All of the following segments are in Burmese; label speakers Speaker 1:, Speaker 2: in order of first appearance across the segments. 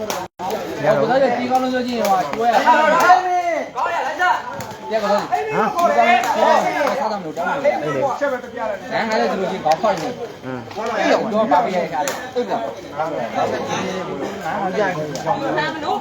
Speaker 1: ရတော့ဒါကြီးကောင်းလို့ဆိုချင်းဟိုကျွဲရကောင်းရလက်ချက်တက်ကောင်းဟမ်ဒီကောင်းတော့စားတာမလို့တောင်းတယ်အဲ့လေချက်ပဲတပြရတယ်ငါလည်းဒီလိုချင်းကောင်းဖောက်နေဟမ်တော့ပါပြရခါတယ်ဟုတ်ကဲ့အားကြိုက်နာမလို့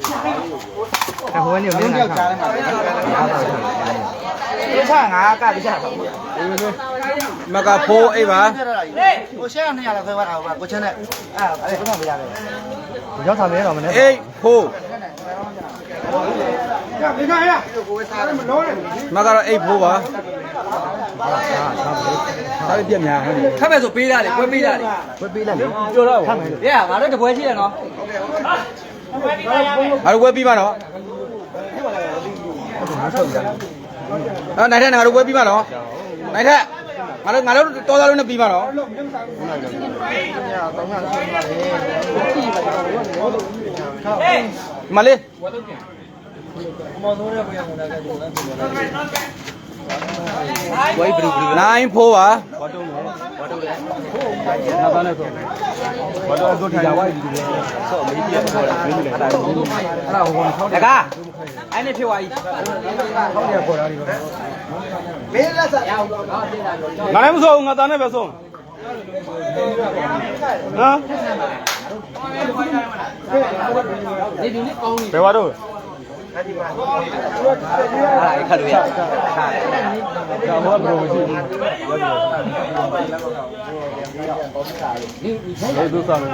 Speaker 1: ပါဘာကြက်ခိုင်းမိတ်ပါတယ်ကိုလေးကိုပါအားရဒီဝစိတ်ခါတာဟမ်ဒီနေ့လည်းကြည့်ပါကောင်းတယ်ဟေးဒီသားလေးဒီ
Speaker 2: အဟိုကနေလုံးလာခါ
Speaker 1: ဒီစားငါကတခြားပါဘူး
Speaker 3: မကဖိုးအိပါ
Speaker 1: ကိုရှင်းနေရတာခွဲပါတာကိုချမ်းနဲ့အဲ့အဲ့ဘယ်မှာမရလဲ
Speaker 2: ဒီရောက်ဆောင်မဲတော့မနဲ့
Speaker 3: အိဖိုး
Speaker 1: ရဒီကရကိုယ်စားတယ်မလို့လေ
Speaker 3: မကတော့အိဖိုးပါ
Speaker 2: ဒါပြက်များဟဲ့
Speaker 1: ခက်မဲ့ဆိုပေးတာလေကွဲပေးတာလေ
Speaker 2: ဝက်ပေးလိုက်လေပြောတော့ထားမယ်လို့
Speaker 1: ရငါတို့တပွဲရှိတယ်နော်
Speaker 3: ငါတို့ဝဲပြီးမှနော်အဲ့နိုင်ထက်ငါတို့ဝဲပြီးမှနော်နိုင်ထက်ငါတို့ငါတို့တော်သားလုံးနဲ့ပြီးမှနော်မလေး
Speaker 2: ဝိုင်းဘလူး ဘလူး
Speaker 3: နိုင်ဖိုးပါ
Speaker 2: နာသားနဲ့ဆိုဘာတော့တို့ထိုင်ဝိုင်းဘလူးလေဆော့မေးပြတ်တော့မင်းလည်းအဲ့ဒါကိုအဲ့ဒါဟိုကောင်ထောက်
Speaker 1: တကားအဲ့နဲ့ဖြစ်သွားပြီ
Speaker 2: ထောက်ရခေါ်တာဒီတော့
Speaker 1: မင်းလက်ဆက်ရအောင်
Speaker 3: ငါလည်းမစိုးငါသားနဲ့ပဲစိုးဟမ်
Speaker 1: ဒီဒီလေးကောင်းနေ
Speaker 3: ဘယ်ဝါတော့
Speaker 1: အဲ့ခါလို့ရ
Speaker 2: ဒါဘောဘလူးရှိဘူးလေဒုဆောင်ဟမ်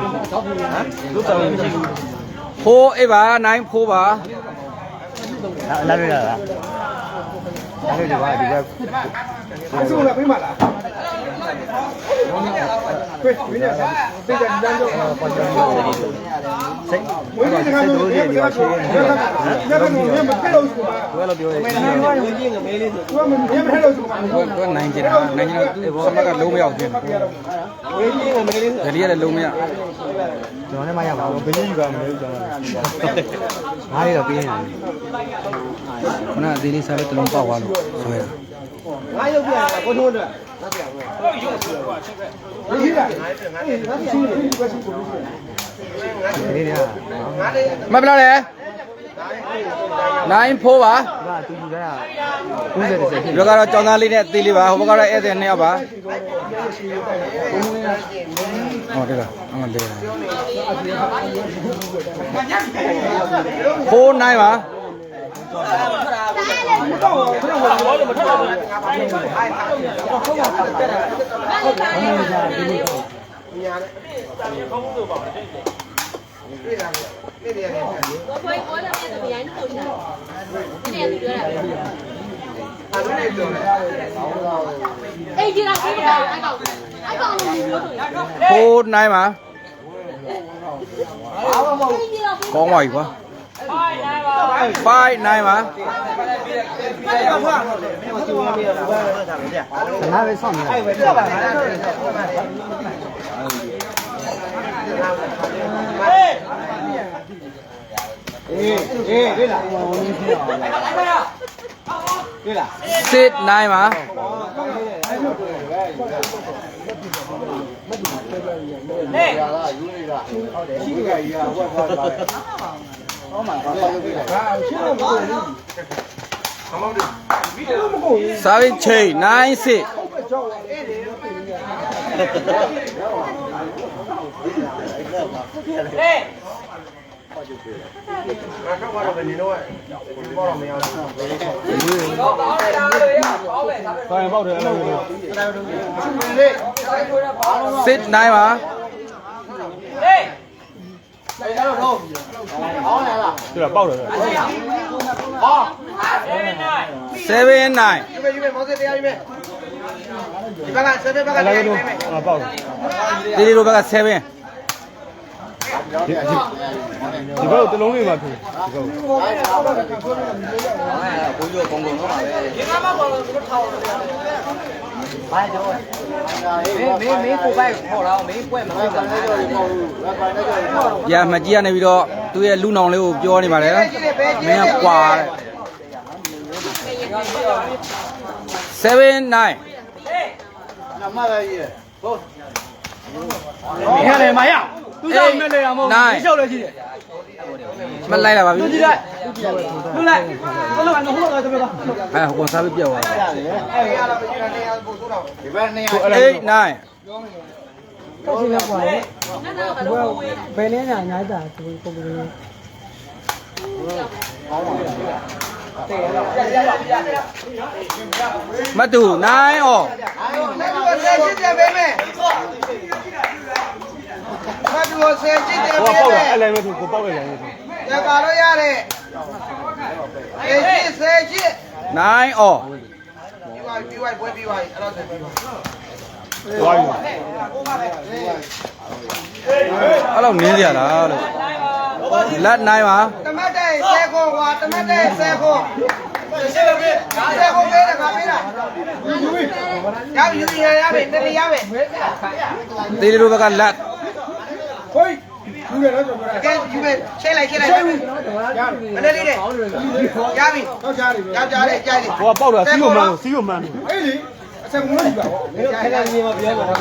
Speaker 2: ဒုဆောင်မရှိဘူး
Speaker 3: ဖိုးအိပါနိုင်ဖိုးပါ
Speaker 2: လာရတာလားလာရပါဒီက
Speaker 1: အဆုလည်းပေးမလားဖေးမင်းရတာသိကြတယ်ကြောက်
Speaker 2: ပေါ်ကြ စိတ်ဝိုင်းစိတ်တို့ရဲ့ဒီပါချင်းဟမ်
Speaker 1: ရတဲ့လူမြင်မဖြစ်လို့ဆိုပါ
Speaker 2: ဘယ်လိုပြောရဲ
Speaker 1: မင်းကဝင်ကြည့်ငမေးလေးဆိုသူကမမြင်မဖြစ်လို့ဆိုပါ
Speaker 3: ကိုကိုနိုင်ကြတာနိုင်ကြတော့စမကလုံးမရောက်သေးဘူး
Speaker 1: ဝင်ကြည့်ငမေးလေးဆို
Speaker 3: ဒါလေးရတယ်လုံးမရ
Speaker 2: ကျွန်တော်လည်းမရပါဘူးဘယ်ကြီးကမလဲကျွန်တော်ငါးရီတော့ပေးနေတယ်
Speaker 3: ခုနအသေးလေးစားလို့တလုံးပေါက်သွားလို့ဆွဲတာ
Speaker 1: ငါရုပ်ပြရတာကိုထုံးအတွက်ငါပြရမယ်ဟုတ်ရုပ်ပြပါချက်ပဲဒီကငါငါရှိတယ်ဒီကရှိကို လို့ရှိတယ်
Speaker 2: ဒီနေ့က
Speaker 1: ငါလေး
Speaker 3: မဘလားလေနိုင်ဖိုးပါ
Speaker 2: ဒါတူတူက90 30ဖြစ်
Speaker 3: ဒီဘက်ကတော့ကြောင်သားလေးနဲ့အသေးလေးပါဟိုဘက်ကတော့ဧည့်သည်နှစ်ယောက်ပါဟောတယ်လားအမှန်တယ်ဖိုးနိုင်ပါ
Speaker 4: 我可 nhà đấy. Không từ bỏ cái này là cái đèn này cuối cuối là đèn từ nó từ nhà cái đèn
Speaker 3: từ đưa này à
Speaker 4: cái này từ đây chỉ
Speaker 3: là cái này anh còn anh còn hút này
Speaker 2: mà. Có ngoài quá. Bye này
Speaker 1: mà. Nó về xong rồi. အေးအေးတွေ့လားတွေ့လား
Speaker 3: စစ်နိုင်ပါ
Speaker 1: ရှိကြကြီးကဝက်သွားပါဟောမှာဘာလို့လဲဟာရှင်းတော့မဟုတ်ဘူးခမောင်းတယ်ဗီဒီယိုမကုန်ဘူး
Speaker 3: စာရင်ချိန် နိုင်စစ်
Speaker 1: ကြောက်အေးတယ်ဟေးငါတော့ကတော့ဘယ်နေတော့ဘောတော့မရဘူး
Speaker 2: ဆိုင်ပေါက်တယ်အဲ့လိုမျိုး
Speaker 3: စစ်နိုင်ပါ
Speaker 2: သူကပေါက်တယ်
Speaker 3: 7နိုင်
Speaker 1: ယူမယ်ယူမယ်မောင်စတရားယူမယ် ဒီဘက်ကဆက်ဘက်က
Speaker 2: အဲ့
Speaker 1: တ
Speaker 2: လို
Speaker 1: ည်းယူ
Speaker 2: မျိုး
Speaker 1: မယ်
Speaker 2: ပေါက်တယ်
Speaker 3: ဒီလေးလိုဘက်က7
Speaker 2: ဒီဘက်တလုံးလေးမှဖြစ်ဒီဘက်
Speaker 1: မင်းမင်းမင်းကိုပိုက်ခေါ်တော့မင်းပွဲမဟုတ်ဘူး
Speaker 3: ရမကြီးကနေပြီးတော့သူ့ရဲ့လူနောင်လေးကိုပြောနေပါတယ်မင်းကကွာတဲ့7 9
Speaker 2: 你看嘞，妈呀，都叫你们这样吗？你笑了去。
Speaker 3: မလိုက်လာပါပြီ
Speaker 2: 进来，进来，我老板弄好了这边吧。
Speaker 3: အဲဟိုကောင်စားပြီးပြောက်သွားတယ် 8 9
Speaker 5: ဘယ်လဲညာညာတာသူပုံပုံလေး
Speaker 3: မတူနိုင်အောင်မတူ
Speaker 6: ဆယ်ချစ်တယ်ပဲမယ်မတူဆယ်ချစ်တယ်ပဲ
Speaker 2: မယ်အဲ့လည်း
Speaker 6: မ
Speaker 2: တူကိုပေါက်ရတယ်လည်းမ
Speaker 6: တူရပါတော့ရတယ်ဆယ်ချစ်ဆယ်ချစ်
Speaker 3: နိုင်အောင်
Speaker 6: ပြီးပါပြီးပါပွဲပြီးပါအဲ့တော့ဆယ်ပြီးပါ
Speaker 2: သွားပြီ
Speaker 3: အဲ့လိုနင်းကြလားလို့လက်
Speaker 6: နိုင်ပါ ခေါ်ကွာတမက်တဲ့10ခေါ်ရှင်းလို့ပြေ10ခေါ်ပေးတယ်ငါပေးတာရပြီယူရင်ရပြီတရရပဲ
Speaker 3: တေးလိုဘက်ကလက်ဟိုးယူရ
Speaker 7: တော့
Speaker 6: ကြပါကဲယူပဲချိန်လိုက်ချိန်လိုက်ရပြီမနေ့လေးတဲ့ရပြီတော့ကြာ
Speaker 7: းတ
Speaker 6: ယ်ကြားတယ်ကြားတယ်ဟိုကပေါက်တာ
Speaker 2: စီးရမှန်းစီးရမှန်းအေးလေ အ
Speaker 6: ဆက်မလို့ယူပါဘောမင်းတို့ခဲလာနေမှာပြောပါတော့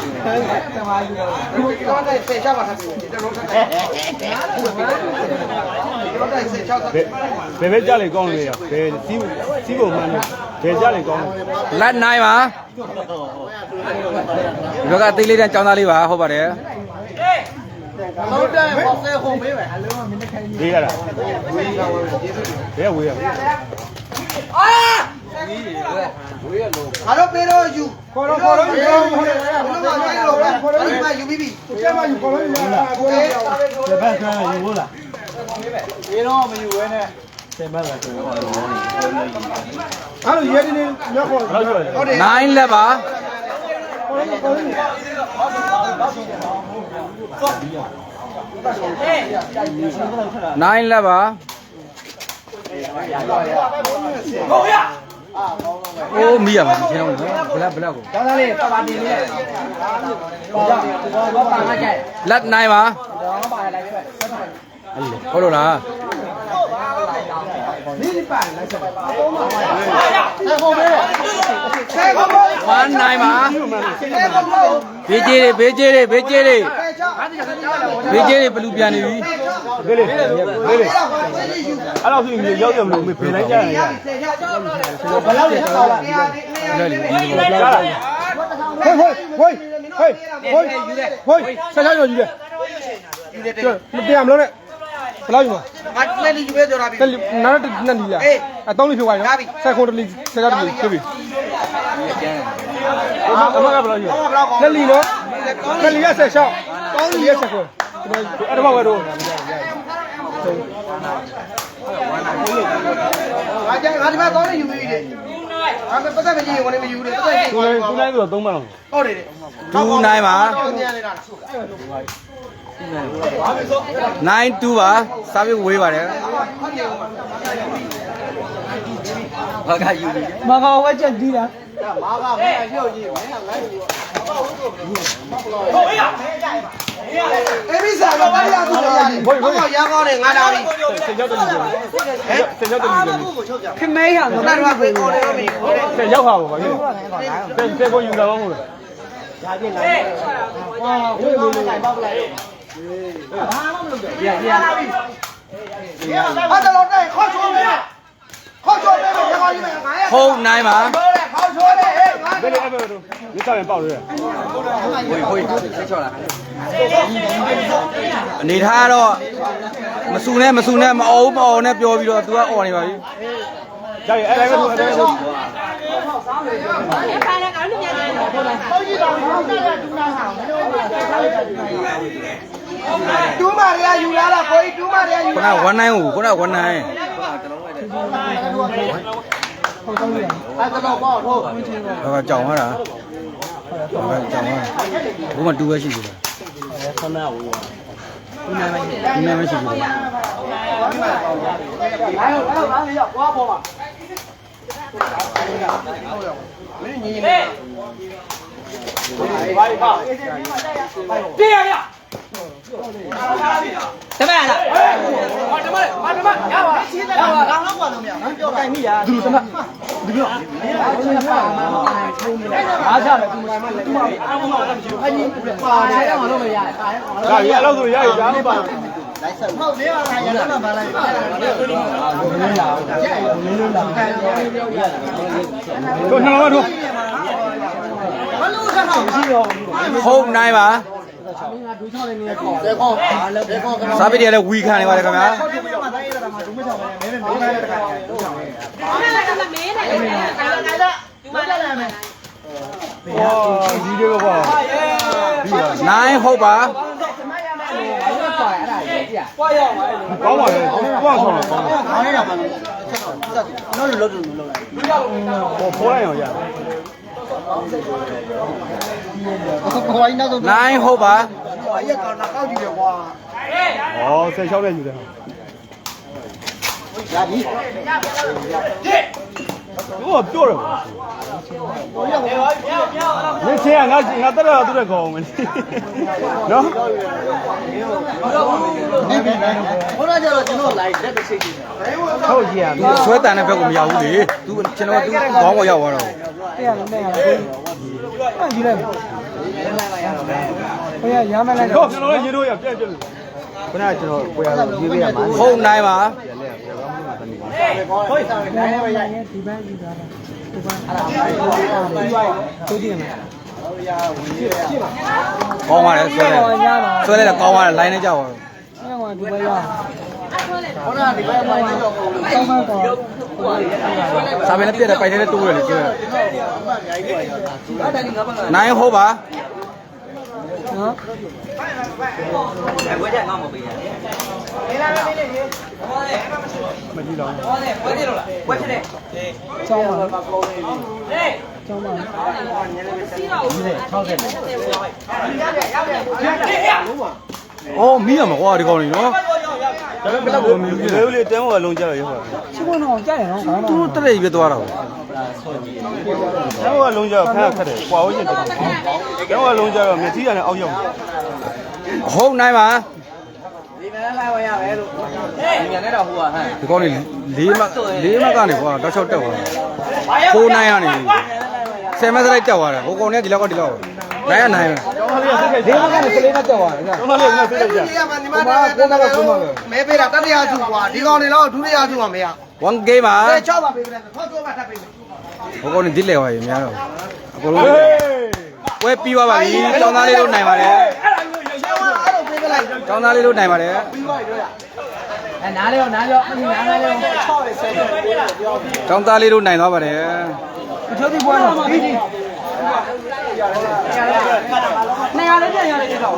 Speaker 6: တမားယူပါဘူးဒီတော့တိုက်ဆယ်ချပါထားပြီဒီတော့ထိုက်တယ်ဒီတော့တိုက်ဆယ်ချထားပြီ
Speaker 2: ဘယ်ဘက်ကြလေကောင်းလေရဘယ်စီးစီးပုံမှန်လဲဘယ်ကြ
Speaker 3: လေကောင်း
Speaker 7: လဲ
Speaker 3: လက်နိုင်ပါဒီဘက်ကတိတ်လေးတန်းចောင်းသားလေးပါဟုတ်ပါတယ်
Speaker 6: လုံးတဲ့ဟောဆဲဟုံပေးပဲအလုံးကမင်း
Speaker 2: နဲ့ခိုင်းနေရတာ
Speaker 7: ဝေ
Speaker 6: းရဝေးရဝေ
Speaker 2: းရအာ
Speaker 6: ငါတို့ပေးတော့ယူခေါ်တော့ခေါ်တော့ယူခေါ်တော့ယူခေါ်တော့ယူခေါ်တော့ယူပြီးပြီကျမယူခေါ်တော့ယူလာခေါ်တော့ယူဘက်ကယူဟုတ်လားဒီတော့မယူဘဲနဲ့ဆယ်ဘက်က
Speaker 2: ဆိုတော့အဲ့လိုရဲနေညခေါ်
Speaker 6: ဟုတ်တယ်
Speaker 3: 9လက်ပါခေါ်တော့ခေါ်တော့9လက်ပါဟုတ်ရ အိုးမိရမှာရှင်းအောင်နော်ဘလက်ဘလက်ကို
Speaker 1: ကျောင်းသားလေးပါပါတင်လေးဘောဘောပါငါကြိုက်
Speaker 3: လက်9ပါ
Speaker 1: တော့ပါလိုက်ပဲ
Speaker 3: ဟုတ်လို့လား
Speaker 6: ဆဲခုံပေးတယ်။ဆဲခုံပေးတယ်
Speaker 3: 1 9ပါ။
Speaker 6: ဆဲခုံပေး။
Speaker 3: ဘေးကြီးတွေဘေးကြီးတွေဘေးကြီးတွေ
Speaker 6: ဆဲချ။ငါတိကဆဲချတယ်။
Speaker 3: ဘေးကျဲတွေဘလူပြန်နေပြီ
Speaker 2: ဘေးလေးဘေးလေး
Speaker 6: အဲ့တော့
Speaker 2: သူမြေရောက်တယ်မလို့မေဖေလိုက်ကြရ
Speaker 6: တယ်ဘယ်လောက်လဲဆောက်လာဒီလို
Speaker 2: လာ
Speaker 6: ဟေးဟေးဟေးဟေးဟေး
Speaker 3: ဟေးဆက်ချောင်းယူတယ်
Speaker 6: ယူတယ်
Speaker 3: မတရားမလို့နဲ့ဘယ်လောက်ယူမှာ
Speaker 6: ငါလက်လေးယူပဲကြော်
Speaker 3: တာပြီနားတက်နဲ့လီလာအဲတောင်းလေးဖြစ်သွားရောဆက်ခွန်တလီဆက်ခွန်တလီဖြစ်ပြီ
Speaker 2: အမကဘယ်လော
Speaker 6: က်ယူလက်
Speaker 3: လီနော်လက်လီရဆက်ချောင်း က်တောင်းလီရဆက်ခွန်
Speaker 2: အဲ့တော့ဘယ်တော့
Speaker 6: ငါကြငါဒီမှာကောင်းနေယူပြီးတယ်ငါပတ်သက်မကြည့်ရင်ဝင်မယူတယ်ပတ်သက်ကြည့်
Speaker 2: သူလည်းသူလည်းဆိုတော့3မှန်တော့
Speaker 6: ဟုတ်တယ်တဲ့
Speaker 3: 2 9ပါ
Speaker 6: တော့ညနေတာ
Speaker 3: 9 2ပါစားပြီးဝေးပါတယ်
Speaker 5: မကောင်ဝက်ချက်ကြီးတာ
Speaker 6: အေးမိစားတော့ဘာရသူလဲရတယ်ဘုရားရကောင်းတယ်ငါလာပြီ
Speaker 2: ဆက်ရောက်တယ်ဟဲ့ဆက်ရောက်တယ်
Speaker 5: ခမဲရမ
Speaker 6: ငါတို့ကပဲကောင်းတယ်တော့ပြီဟုတ်တယ်
Speaker 2: ဆက်ရောက်ပါဘာဖြစ်ဆက်ဆက်ကိုယူလာမဟုတ်လား
Speaker 6: ဟာတော့တဲ့ခေါ်ချိုးမ ယ်ခေါ်ချိုးမယ်ရကောင်းကြီးမယ်ငါရ
Speaker 3: ဟုတ်9ပါ
Speaker 6: ခေါ်တယ်ခေါ်ချိုးတယ်ဟဲ့ငါ
Speaker 2: ဘယ်လိုအဲ့ဘယ်လိုဒီစားရင်ပေါက်လို့ရ
Speaker 3: အနေထားတော့မဆူနဲ့မဆူနဲ့မအောင်မအောင်နဲ့ပြောပြီးတော့ तू ကអော်နေပါပြီ
Speaker 2: ကြည့်အဲ့ဒါပဲအဲ့ဒါပဲ
Speaker 4: ရခိုင်ကကောင်းနေတယ်
Speaker 6: တူးမရယူလာတာကိုကြီးတူးမရယူ
Speaker 3: ခုန
Speaker 6: လာ
Speaker 3: က19ကိုခုနက19
Speaker 6: အဲ့တော့ပေါ့ဟုတ်
Speaker 3: ဘာကကြောင်ရတာဘာကကြောင်ရဘုမတူပဲရှိသေးတယ်ခဏဝေးပါဒီနာမည်ရှိသေးတ ယ်
Speaker 6: ဟ
Speaker 1: တမန်လား
Speaker 2: အားချတယ်သူမမလည်းသူမအားမမလည်းမရှိဘူးအဲ့ဒီပါနေတယ်မလို့မရဒါရအဲ့လိုဆိုရရကြားမပါဘူး
Speaker 6: ဟုတ်လေးပါခါရတော့ပါလိုက်
Speaker 2: တို့နှလုံးမထိုး
Speaker 6: ဘလို့ခါတော့မရှိတော့
Speaker 3: ဟုတ်နိုင်ပါ စားပိတရလည်းဝီခံနေပါတယ်ခင်ဗျာ
Speaker 6: ဘူးဒီမှာတိုင်းရတာမှာဒုမချောင်းပဲမင်းမင်းလည်းတခါ
Speaker 4: ဘာလဲမမေးနိုင်ဘူး
Speaker 6: ဒီမှာလည်းမယ်
Speaker 2: ဟောဒီလိုကွာ
Speaker 3: နိုင်ဟုတ်ပါ
Speaker 2: ကောင်းပါလေကွာဆောင်းကောင်း
Speaker 6: ခေါင်းရတာပါလို့တော့လုံးလုံးလုံးလုံး
Speaker 2: ဟောဖိုးလိုက်အောင်ရ
Speaker 6: ခေါင်း နောက်ဆုံး
Speaker 3: နိုင်ဟုတ်ပါ
Speaker 6: ရက်ကောင်နောက်ကောက်ကြည့်တယ်ကွာ
Speaker 2: ဟောဆယ်လျှောက်တဲ့ယူတယ်
Speaker 6: ရပြီ
Speaker 2: တို့ကပြောတယ်မင်း ချင်းကငါငါတက်တော့သူ့ရဲ့ကောင်းမယ်နော်
Speaker 6: ဘုရားကျတော့ကျွန်တော်လိုက်လက်တစ်စိတ်ကြည့်
Speaker 2: ဟုတ်ကြီးရ
Speaker 3: သူဆွဲတန်တဲ့ဘက်ကိုမရောက်ဘူးလေသူကျွန်တော်သူခေါင်းကိုရောက်သွားတော့
Speaker 5: တဲ့ရလည်းနဲ့ရတယ်။အဲ့ဒီလိုက်။ဘယ်ရရမလိုက်
Speaker 2: တော့
Speaker 5: တော့
Speaker 2: ကျွန်တော်လည်းရေတို့ရပြက်ပြက်လို့ခဏကျွန်တော်ကိုရလို့ရေးပေးရမှာ
Speaker 3: ဟုတ်နိုင်ပါ
Speaker 6: ဟုတ်တယ်နိုင်ပါရ
Speaker 5: ဒီဘက်ယူတာလားဒီဘက်အဲ့ဒါပြီးသွားပြီတို့ကြည့်ရမယ်
Speaker 3: ကောင်းပါတယ်ဆွဲတယ်ဆွဲတယ်ကောင်းပါတယ်လိုင်းနဲ့ကြောက်ပါ
Speaker 5: အဲ့ကောင်ဒီဘက်ရ
Speaker 6: ဘုရားဒီဘက်မှာတော့
Speaker 5: တောင်းမှတော့
Speaker 3: စားပင်လည်းပြက်တယ်ပိုက်တယ်တိုးတယ်လေဆွဲနိုင်ဟုတ်ပါ
Speaker 5: နော်
Speaker 2: မကြည့်တော့
Speaker 5: ကျောင်းပါ ကျောင်းပါ
Speaker 3: အော်မီးရမှာကွာဒီကောင်လေးနော်
Speaker 2: ဒါပေမဲ့ဘယ်လောက်မျိုးလေးလေးတန်းဝလုံးကြတော့ရော
Speaker 5: ချိခွန်းတော့ကြရတယ်နော်ခေါင်း
Speaker 3: သူ
Speaker 5: တော့
Speaker 3: တို့တက်ရပြသွားတာ
Speaker 2: တန်းဝလုံးကြတော့ခက်ခက်တယ်ကွာဝချင်းတယ်တန်းဝလုံးကြတော့မျက်စိရတယ်အောက်ရောက်
Speaker 3: ဟုတ်နိုင်ပါ
Speaker 1: ဒီမဲ့လိုက်ဝရပဲလို့ဒီမြန်နဲ့တော့ဟိုကဟမ်
Speaker 3: ဒီကောင်လေးလေးမလေးမကနေကွာတောက်ချောက်တက်သွားတယ်ဖိုးနိုင်ရနေ ဆယ်မစလိုက်တက်သွားတယ်ဟိုကောင်လေးဒီလောက်ကဒီလောက်နိုင်ရနိုင်
Speaker 2: ကျောင်းသားလေးစိတ်လိုက်ကြ
Speaker 3: လေးမကနေကလေးနဲ့တက်သွားတယ်ကြာ
Speaker 2: ကျောင်းသားလေးကစိတ်လိုက်ကြ
Speaker 6: ဒီကမှဒီမှာမဲပေးတာတတိယစုကွာဒီကောင်တွေတော့ဒုတိယစုမှာမရ
Speaker 3: one game ပါ
Speaker 6: အဲ6ပါပေးပြတယ်ထောက်တော့ပါထပ်ပေးမယ်
Speaker 3: ဟိုကောင်လေးဒီလေသွားရေများတော့အကုန်
Speaker 2: ဟေး
Speaker 3: လုံးပွဲပြီးသွားပါပြီတောင်းသားလေးတို့နိုင်ပါတယ်
Speaker 6: ရှင်းသွားအဲ့လိုပေးပြလိုက်
Speaker 3: တောင်းသားလေးတို့နိုင်ပါတယ်
Speaker 1: အဲနားလေးရောနားရောနားနားလေးရော
Speaker 3: တောင်းသားလေးတို့နိုင်သွားပါတယ်
Speaker 5: အ ချိုးဒီပွဲတော့ပြီးပြီနေရာလေးပြန်ရလေးကြည့်တော့